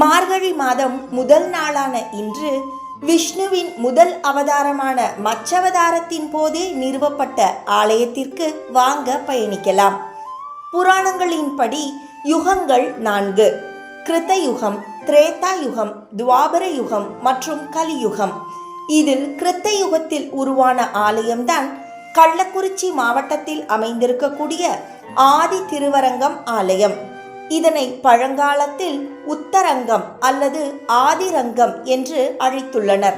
மார்கழி மாதம் முதல் நாளான இன்று விஷ்ணுவின் முதல் அவதாரமான மச்சவதாரத்தின் போதே நிறுவப்பட்ட ஆலயத்திற்கு வாங்க பயணிக்கலாம். புராணங்களின்படி யுகங்கள் நான்கு. கிருத்த யுகம் திரேதா யுகம் துவாபர யுகம் மற்றும் கலியுகம். இதில் கிருத்த யுகத்தில் உருவான ஆலயம்தான் கள்ளக்குறிச்சி மாவட்டத்தில் அமைந்திருக்கக்கூடிய ஆதி திருவரங்கம் ஆலயம். இதனை பழங்காலத்தில் உத்தரங்கம் அல்லது ஆதிரங்கம் என்று அழைத்துள்ளனர்.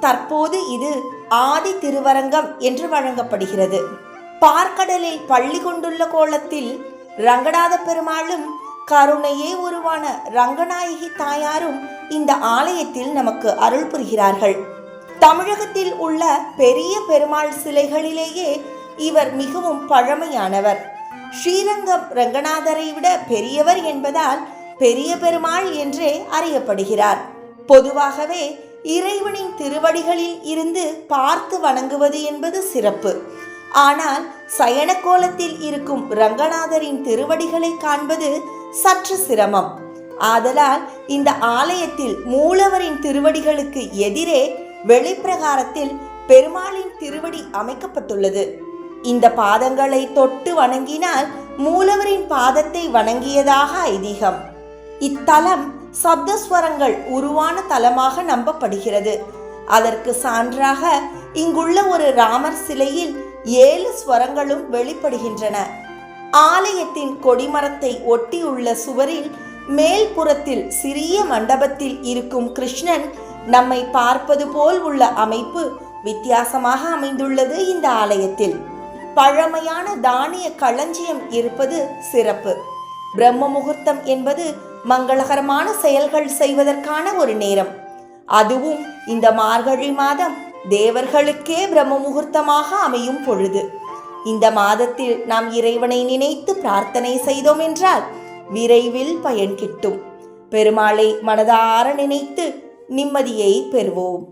தற்போது இது ஆதி திருவரங்கம் என்று வழங்கப்படுகிறது. பார்க்கடலில் பள்ளி கொண்டுள்ள கோலத்தில் ரங்கநாத பெருமாளும் கருணையே உருவான ரங்கநாயகி தாயாரும் இந்த ஆலயத்தில் நமக்கு அருள் புரிகிறார்கள். தமிழகத்தில் உள்ள பெரிய பெருமாள் சிலைகளிலேயே இவர் மிகவும் பழமையானவர். ஸ்ரீரங்கம் ரங்கநாதரை விட பெரியவர் என்பதால் பெரிய பெருமாள் என்றே அறியப்படுகிறார். பொதுவாகவே இறைவனின் திருவடிகளில் இருந்து பார்த்து வணங்குவது என்பது சிறப்பு. ஆனால் சயன கோலத்தில் இருக்கும் ரங்கநாதரின் திருவடிகளை காண்பது சற்று சிரமம். ஆதலால் இந்த ஆலயத்தில் மூலவரின் திருவடிகளுக்கு எதிரே வெளிப்பிரகாரத்தில் பெருமாளின் திருவடி அமைக்கப்பட்டுள்ளது. இந்த பாதங்களை தொட்டு வணங்கினால் மூலவரின் பாதத்தை வணங்கியதாக ஐதீகம். இத்தலம் சப்தஸ்வரங்கள் உருவான தலமாக நம்பப்படுகிறது. அதற்கு சான்றாக இங்குள்ள ஒரு ராமர் சிலையில் ஏழு ஸ்வரங்களும் வெளிப்படுகின்றன. ஆலயத்தின் கொடிமரத்தை ஒட்டியுள்ள சுவரில் மேல்புறத்தில் சிறிய மண்டபத்தில் இருக்கும் கிருஷ்ணன் நம்மை பார்ப்பது போல் உள்ள அமைப்பு வித்தியாசமாக அமைந்துள்ளது இந்த ஆலயத்தில். பழமையான தானிய களஞ்சியம் இருப்பது சிறப்பு. பிரம்ம முகூர்த்தம் என்பது மங்களகரமான செயல்கள் செய்வதற்கான ஒரு நேரம். அதுவும் இந்த மார்கழி மாதம் தேவர்களுக்கே பிரம்ம முகூர்த்தமாக அமையும் பொழுது. இந்த மாதத்தில் நாம் இறைவனை நினைத்து பிரார்த்தனை செய்தோம் என்றால் விரைவில் பயன் கிட்டும். பெருமாளை மனதார நினைத்து நிம்மதியை பெறுவோம்.